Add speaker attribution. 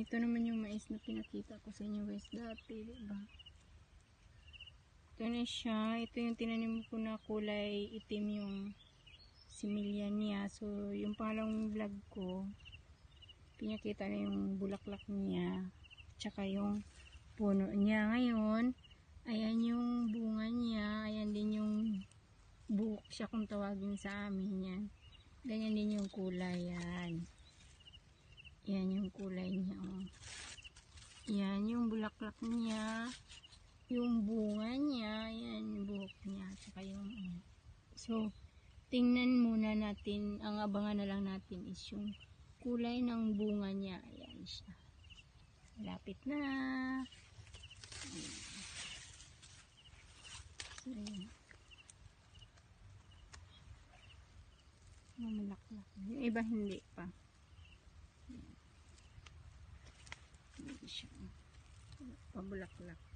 Speaker 1: Ito naman yung mais na pinakita ko sa inyo guys dati, di ba? Ito na siya. Ito yung tinanim ko na kulay itim yung similya niya. So, yung pangalawang vlog ko, pinakita na yung bulaklak niya. Tsaka yung puno niya. Ngayon, ayan yung bunga niya. Ayan din yung buhok siya kung tawagin sa amin yan. Ganyan din yung kulay yan. Yan yung kulay niya. Oh. Yan yung bulaklak niya. Yung bunga niya. Yan yung buhok niya. Tsaka yung ano. So, tingnan muna natin. Ang abangan na lang natin is yung kulay ng bunga niya. Ayan siya. Lapit na. Ayan. So, ayan. Yung iba hindi pa. Ayan. Hindi siya. Pabulaklak.